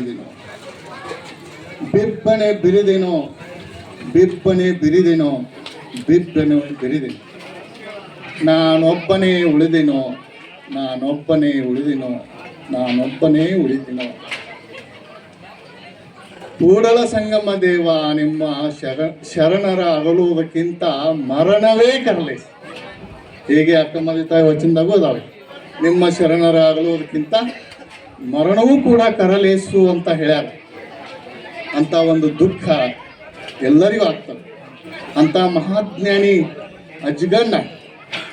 ಬಿರಿದೆನೋ? ಬಿಬ್ಬನೆ ಬಿರಿದೇನೋ? ಬಿಬ್ಬನೆ ಬಿರಿದೇನೋ? ಬಿಬ್ಬನೆ ಬಿರಿದೆನೋ? ನಾನೊಬ್ಬನೇ ಉಳಿದೆನೋ? ನಾನೊಬ್ಬನೇ ಉಳಿದಿನೋ? ನಾನೊಬ್ಬನೇ ಉಳಿದಿನೋ? ಕೂಡಲ ಸಂಗಮ ದೇವ, ನಿಮ್ಮ ಶರ ಶರಣರ ಅಗಲುವುದಕ್ಕಿಂತ ಮರಣವೇ ಕರಲಿ. ಹೀಗೆ ಅಕ್ಕಮದಿ ತಾಯಿ ವಚನದಾಗೂ ಅದಾವೆ. ನಿಮ್ಮ ಶರಣರ ಅಗಲುವುದಕ್ಕಿಂತ ಮರಣವೂ ಕೂಡ ಕರಲೇಸು ಅಂತ ಹೇಳ್ಯಾರ. ಅಂತ ಒಂದು ದುಃಖ ಎಲ್ಲರಿಗೂ ಆಗ್ತದೆ. ಅಂತ ಮಹಾಜ್ಞಾನಿ ಅಜ್ಗಣ್ಣ,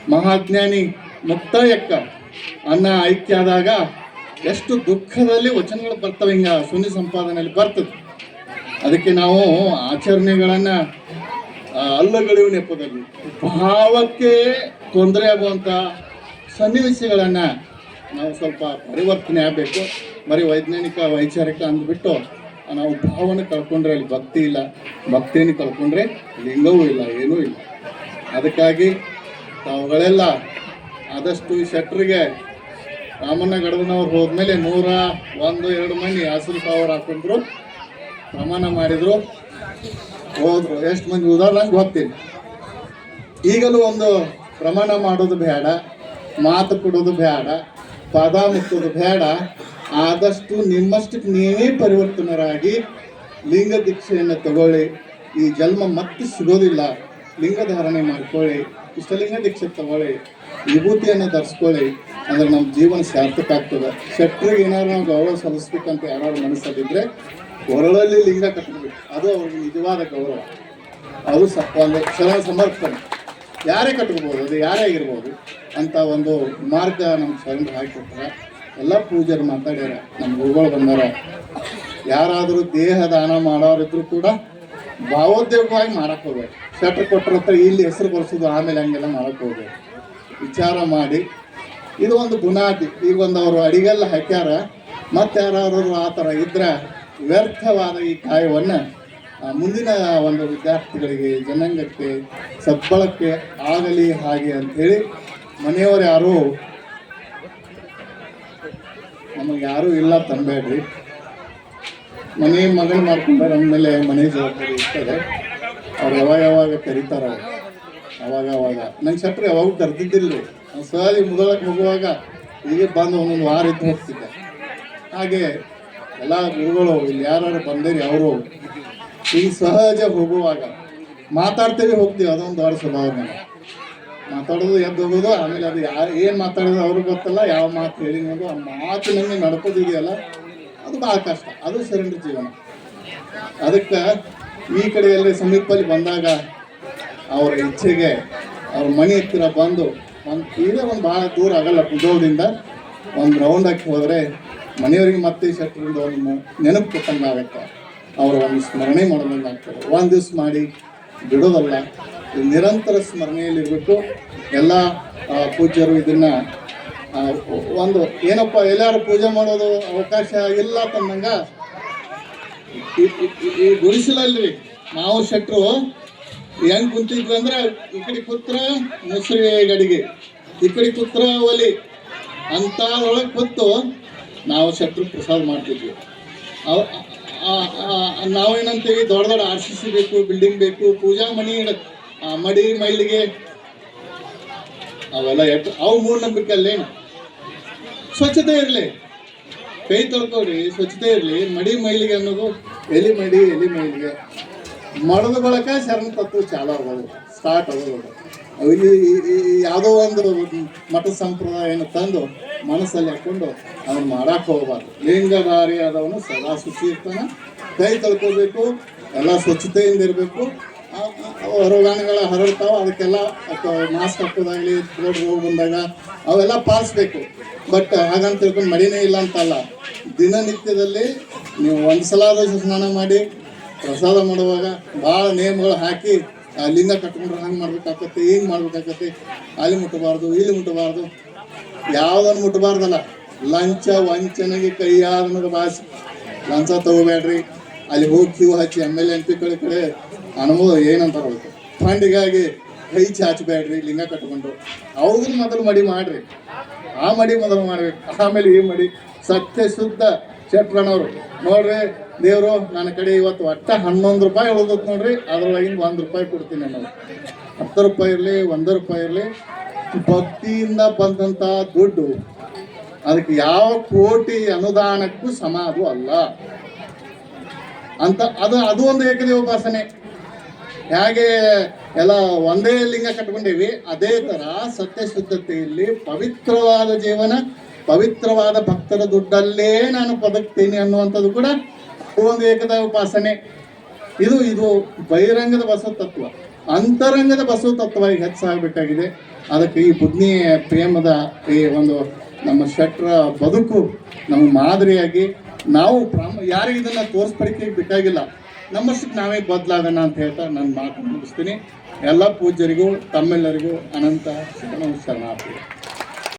ಮಹಾಜ್ಞಾನಿ ಮುಕ್ತಾಯಕ್ಕ ಅನ್ನ ಐಕ್ಯ ಆದಾಗ ಎಷ್ಟು ದುಃಖದಲ್ಲಿ ವಚನಗಳು ಬರ್ತವೆ ಹಿಂಗ ಸುನಿ ಸಂಪಾದನೆಯಲ್ಲಿ ಬರ್ತದೆ. ಅದಕ್ಕೆ ನಾವು ಆಚರಣೆಗಳನ್ನ ಅಲ್ಲಗಳಿವು ನೆಪದಲ್ಲಿ ಭಾವಕ್ಕೆ ತೊಂದರೆ ಆಗುವಂಥ ಸನ್ನಿವೇಶಗಳನ್ನ ನಾವು ಸ್ವಲ್ಪ ಪರಿವರ್ತನೆ ಆಗಬೇಕು. ಮರಿ ವೈಜ್ಞಾನಿಕ ವೈಚಾರಿಕ ಅಂದ್ಬಿಟ್ಟು ನಾವು ಭಾವನೆ ಕಳ್ಕೊಂಡ್ರೆ ಅಲ್ಲಿ ಭಕ್ತಿ ಇಲ್ಲ. ಭಕ್ತಿಯನ್ನು ಕಳ್ಕೊಂಡ್ರೆ ಲಿಂಗವೂ ಇಲ್ಲ, ಏನೂ ಇಲ್ಲ. ಅದಕ್ಕಾಗಿ ತಾವುಗಳೆಲ್ಲ ಆದಷ್ಟು ಈ ಶೆಟ್ರಿಗೆ ರಾಮಣ್ಣ ಗಡದನವ್ರು ಹೋದ್ಮೇಲೆ ನೂರ ಒಂದು, ಎರಡು ಮಂದಿ ಹಸಿರು ಸಾವಿರ ಹಾಕೊಂಡ್ರು. ಪ್ರಮಾಣ ಮಾಡಿದ್ರು. ಹೋದ್ರು. ಎಷ್ಟು ಮಂದಿ ಉದಾಹರಣೆ ಗೊತ್ತಿಲ್ಲ. ಈಗಲೂ ಒಂದು ಪ್ರಮಾಣ ಮಾಡೋದು ಬೇಡ. ಮಾತು ಕೊಡೋದು ಬೇಡ. ಪದ ಮುಟ್ಟೋದು ಬೇಡ. ಆದಷ್ಟು ನಿಮ್ಮಷ್ಟಕ್ಕೆ ನೀವೇ ಪರಿವರ್ತನರಾಗಿ ಲಿಂಗ ದೀಕ್ಷೆಯನ್ನು ತಗೊಳ್ಳಿ. ಈ ಜನ್ಮ ಮತ್ತೆ ಸಿಗೋದಿಲ್ಲ. ಲಿಂಗ ಧಾರಣೆ ಮಾಡ್ಕೊಳ್ಳಿ. ಇಷ್ಟಲಿಂಗ ದೀಕ್ಷೆ ತಗೊಳ್ಳಿ. ವಿಭೂತಿಯನ್ನು ಧರಿಸ್ಕೊಳ್ಳಿ. ಅಂದ್ರೆ ನಮ್ಮ ಜೀವನ ಸಾರ್ಥಕ ಆಗ್ತದೆ. ಶೆಟ್ರಿಗೆ ಏನಾದ್ರು ನಾವು ಗೌರವ ಸಲ್ಲಿಸ್ಬೇಕಂತ ಯಾರಾದ್ರು ಮನಸ್ಸಲ್ಲಿದ್ರೆ ಹೊರಳಲ್ಲಿ ಲಿಂಗ ಕಟ್ಟಬೇಕು ಅದು ಅವ್ರಿಗೆ ನಿಜವಾದ ಗೌರವ. ಅದು ಸಪ್ಪ ಅಂದರೆ ಕ್ಷಣ ಸಮರ್ಪಣೆ. ಯಾರೇ ಕಟ್ಕೋಬೋದು ಅದು ಯಾರೇ ಆಗಿರ್ಬೋದು ಅಂತ ಒಂದು ಮಾರ್ಗ ನಮ್ಮ ಶರಣರು ಹಾಕಿಕೊಟ್ಟಾರ ಎಲ್ಲ ಪೂಜರು ಮಾತಾಡ್ಯಾರ ನಮ್ಮ ಗುರುಗಳು ಬಂದಾರ. ಯಾರಾದರೂ ದೇಹ ದಾನ ಮಾಡೋರಿದ್ರು ಕೂಡ ಭಾವೋದ್ಯೋಗವಾಗಿ ಮಾಡಕ್ ಹೋಗ್ಬೇಕು ಶೆಟ್ರ್ ಕೊಟ್ಟರ ಇಲ್ಲಿ ಹೆಸರು ಬರ್ಸೋದು, ಆಮೇಲೆ ಹಂಗೆಲ್ಲ ಮಾಡಕ್ ಹೋಗ್ಬೇಕು ವಿಚಾರ ಮಾಡಿ. ಇದು ಒಂದು ಬುನಾದಿ. ಈಗ ಒಂದು ಅವರು ಅಡಿಗೆಲ್ಲ ಹಾಕ್ಯಾರ. ಮತ್ತೆ ಯಾರು ಆ ಥರ ಇದ್ರೆ ವ್ಯರ್ಥವಾದ ಈ ಕಾಯವನ್ನು ಮುಂದಿನ ಒಂದು ವಿದ್ಯಾರ್ಥಿಗಳಿಗೆ, ಜನಾಂಗಕ್ಕೆ, ಸದ್ಬಳಕ್ಕೆ ಆಗಲಿ, ಹಾಗೆ ಅಂಥೇಳಿ ಮನೆಯವರು ಯಾರು? ನಮಗೆ ಯಾರೂ ಇಲ್ಲ ತಂಬೇಡ್ರಿ ಮನೆ ಮಗಳು ಮಾಡ್ಕೊಂಡ್ರೆ ಅಂದಮೇಲೆ ಮನೆ ಜವಾಬ್ದಾರಿ ಇರ್ತದೆ. ಅವ್ರು ಯಾವಾಗ ಯಾವಾಗ ಕರೀತಾರ ಅವಾಗ ಅವಾಗ. ನಂಗೆ ಶಟ್ರು ಯಾವಾಗ ಕರೆದಿದ್ದಿಲ್ಲರಿ ನಾನು ಸಹಜ ಮುದಳಕ್ಕೆ ಹೋಗುವಾಗ ಹೀಗೆ ಬಂದು ಒಂದೊಂದು ವಾರ ಇದ್ದು ಹೋಗ್ತಿದ್ದೆ. ಹಾಗೆ ಎಲ್ಲ ಗುರುಗಳು, ಇಲ್ಲಿ ಯಾರು ಬಂದಿರಿ, ಅವರು ಈಗ ಸಹಜ ಹೋಗುವಾಗ ಮಾತಾಡ್ತೇವೆ ಹೋಗ್ತೀವಿ. ಅದೊಂದು ದೊಡ್ಡ ಸ್ವಭಾವ ನನಗೆ. ಮಾತಾಡೋದು ಎದ್ದು ಹೋಗೋದು, ಆಮೇಲೆ ಅದು ಯಾರು ಏನು ಮಾತಾಡೋದು ಅವ್ರಿಗೆ ಗೊತ್ತಲ್ಲ, ಯಾವ ಮಾತು ಹೇಳಿನೋದು ಆ ಮಾತು ನಮಗೆ ನಡ್ಕೋದಿದೆಯಲ್ಲ ಅದು ಭಾಳ ಕಷ್ಟ. ಅದು ಶರಣರ ಜೀವನ. ಅದಕ್ಕೆ ಈ ಕಡೆ ಎಲ್ಲ ಸಮೀಪದಲ್ಲಿ ಬಂದಾಗ ಅವರ ಇಚ್ಛೆಗೆ ಅವ್ರ ಮನೆ ಹತ್ತಿರ ಬಂದು ಒಂದು ಇದೇ ಒಂದು ಭಾಳ ದೂರ ಆಗಲ್ಲ ಕುದೋದಿಂದ ಒಂದು ರೌಂಡ್ ಹಾಕಿ ಹೋದರೆ ಮನೆಯವರಿಗೆ ಮತ್ತೆ ಶೆಟ್ಟರಿಂದ ಒಂದು ನೆನಪು ಕೊಟ್ಟಂಗೆ ಆಗುತ್ತೆ ಅವರ ಒಂದು ಸ್ಮರಣೆ ಮಾಡೋದಂಗೆ ಆಗ್ತದೆ ಒಂದು ದಿವ್ಸ ಮಾಡಿ ಬಿಡೋದಲ್ಲ. ನಿರಂತರ ಸ್ಮರಣೆಯಲ್ಲಿರಬೇಕು ಎಲ್ಲ ಪೂಜ್ಯರು ಇದನ್ನು ಒಂದು, ಏನಪ್ಪ ಎಲ್ಲಾರು ಪೂಜೆ ಮಾಡೋದು ಅವಕಾಶ ಇಲ್ಲ ತಂದಂಗ ಈ- ಗುಡಿಸಲಲ್ಲಿ ನಾವು ಶೆಟ್ರು ಹೆಂಗೆ ಕುಂತಿದ್ವಿ ಅಂದ್ರೆ ಈ ಕಡೆ ಕೂತ್ರ ಮುಸ್ರಿ ಗಡಿಗೆ, ಈ ಕಡೆ ಕೂತ್ರ ಒಲಿ ಅಂತ ಕೂತು ನಾವು ಶೆಟ್ರು ಪ್ರಸಾದ ಮಾಡ್ತಿದ್ವಿ. ಅವ ನಾವೇನಂತೀವಿ ದೊಡ್ಡ ದೊಡ್ಡ ಆರ್ ಸಿ ಸಿ ಬೇಕು ಬಿಲ್ಡಿಂಗ್ ಬೇಕು, ಪೂಜಾ ಮನಿ ಇಡ- ಆ ಮಡಿ ಮೈಲಿಗೆ ಅವೆಲ್ಲ ಎಷ್ಟು ಅವು ಮೂಢನಂಬಿಕೆ ಅಲ್ಲೇನು ಸ್ವಚ್ಛತೆ ಇರಲಿ. ಕೈ ತೊಳ್ಕೊಳ್ರಿ, ಸ್ವಚ್ಛತೆ ಇರಲಿ. ಮಡಿ ಮೈಲಿಗೆ ಅನ್ನೋದು ಎಲಿ ಮಡಿ, ಎಲಿ ಮೈಲಿಗೆ. ಮಡದ ಬಳಕ ಶರಣ ತತ್ವ ಚಾಲು ಸ್ಟಾರ್ಟ್ ಆಗೋದು ಇಲ್ಲಿ ಯಾವುದೋ ಒಂದು ಮಠ ಸಂಪ್ರದಾಯನ ತಂದು ಮನಸ್ಸಲ್ಲಿ ಹಾಕೊಂಡು ಅವನು ಮಾಡಕ್ಕೆ ಹೋಗಬಾರ್ದು. ಲಿಂಗಧಾರಿ ಆದವನು ಸದಾ ಶುಚಿ ಇರ್ತಾನೆ. ಕೈ ತೊಳ್ಕೋಬೇಕು ಎಲ್ಲ ಸ್ವಚ್ಛತೆಯಿಂದ ಇರಬೇಕು. ರೋಗಾಣುಗಳ ಹರಡ್ತಾವ ಅದಕ್ಕೆಲ್ಲ ಮಾಸ್ಕ್ ಹಾಕೋದಾಗ್ಲಿ ರೋಡ್ ಹೋಗಿ ಬಂದಾಗ ಅವೆಲ್ಲ ಪಾಲಿಸ್ಬೇಕು. ಬಟ್ ಹಾಗಂತ ತಿಳ್ಕೊಂಡು ಮಡಿನೇ ಇಲ್ಲ ಅಂತಲ್ಲ. ದಿನನಿತ್ಯದಲ್ಲಿ ನೀವು ಒಂದು ಸಲ ಸ್ನಾನ ಮಾಡಿ, ಪ್ರಸಾದ ಮಾಡುವಾಗ ಭಾಳ ನಿಯಮಗಳು ಹಾಕಿ ಅಲ್ಲಿಂದ ಕಟ್ಕೊಂಡ್ರೆ ಹಂಗೆ ಮಾಡ್ಬೇಕಾಗತ್ತೆ, ಹಿಂಗೆ ಮಾಡ್ಬೇಕಾಗತ್ತೆ. ಅಲ್ಲಿ ಮುಟ್ಟಬಾರ್ದು, ಇಲ್ಲಿ ಮುಟ್ಟಬಾರ್ದು. ಯಾವುದನ್ನು ಮುಟ್ಟಬಾರ್ದಲ್ಲ. ಲಂಚ, ವಂಚನೆಗೆ ಕೈಯಾದ ಭಾಷೆ ಲಂಚ ತಗೋಬೇಡ್ರಿ. ಅಲ್ಲಿ ಹೋಗಿ ಕ್ಯೂ ಹಚ್ಚಿ ಎಂ ಎಲ್ ಎಂ ಪಿ ಕಡೆ ಕಡೆ ಅನುಭವ ಏನಂತ ಹೇಳ್ಬೇಕು ಫಂಡಿಗಾಗಿ ಕೈ ಚಾಚಬೇಡ್ರಿ ಲಿಂಗ ಕಟ್ಕೊಂಡು. ಅವ್ರನ್ನ ಮೊದಲು ಮಡಿ ಮಾಡ್ರಿ. ಆ ಮಡಿ ಮೊದಲು ಮಾಡ್ಬೇಕು. ಆಮೇಲೆ ಈ ಮಡಿ ಸತ್ಯ ಶುದ್ಧ ಶೆಟ್ರನವರು. ನೋಡ್ರಿ, ದೇವರು ನನ್ನ ಕಡೆ ಇವತ್ತು ಒಟ್ಟ ಹನ್ನೊಂದು ರೂಪಾಯಿ ಉಳಿದತ್ ನೋಡ್ರಿ, ಅದ್ರೊಳಗಿಂದ ಒಂದು ರೂಪಾಯಿ ಕೊಡ್ತೀನಿ ಅನ್ನೋದು ಹತ್ತು ರೂಪಾಯಿ ಇರಲಿ, ಒಂದು ರೂಪಾಯಿ ಇರಲಿ, ಭಕ್ತಿಯಿಂದ ಬಂದಂಥ ದುಡ್ಡು. ಅದಕ್ಕೆ ಯಾವ ಕೋಟಿ ಅನುದಾನಕ್ಕೂ ಸಮ ಅದು ಅಲ್ಲ. ಅಂತ ಅದು ಅದು ಒಂದು ಏಕದೇ ಉಪಾಸನೆ ಹೇಗೆ ಎಲ್ಲ ಒಂದೇ ಲಿಂಗ ಕಟ್ಕೊಂಡೇವಿ, ಅದೇ ತರ ಸತ್ಯಶುದ್ಧತೆಯಲ್ಲಿ ಪವಿತ್ರವಾದ ಜೀವನ, ಪವಿತ್ರವಾದ ಭಕ್ತರ ದುಡ್ಡಲ್ಲೇ ನಾನು ಬದುಕ್ತೀನಿ ಅನ್ನುವಂಥದ್ದು ಕೂಡ ಒಂದು ಏಕದ ಉಪಾಸನೆ. ಇದು ಇದು ಬಹಿರಂಗದ ಬಸವ ತತ್ವ. ಅಂತರಂಗದ ಬಸವ ತತ್ವ ಈಗ ಹೆಚ್ಚಾಗಬೇಕಾಗಿದೆ ಅದಕ್ಕೆ ಈ ಬುದ್ಧಿ ಪ್ರೇಮದ ಈ ಒಂದು ನಮ್ಮ ಶೆಟ್ರ ಬದುಕು ನಮ್ಮ ಮಾದರಿಯಾಗಿ ನಾವು ಪ್ರಾಮ ಯಾರಿಗೆ ಇದನ್ನು ತೋರಿಸ್ಪಡಿಕೆ ಬೇಕಾಗಿಲ್ಲ. ನಮ್ಮಷ್ಟಕ್ಕೆ ನಾವೇ ಬದಲಾಗೋಣ ಅಂತ ಹೇಳ್ತಾ ನನ್ನ ಮಾತು ಮುಗಿಸ್ತೀನಿ. ಎಲ್ಲ ಪೂಜ್ಯರಿಗೂ ತಮ್ಮೆಲ್ಲರಿಗೂ ಅನಂತ ಶರಣ ಶರಣಾರ್ಥಿ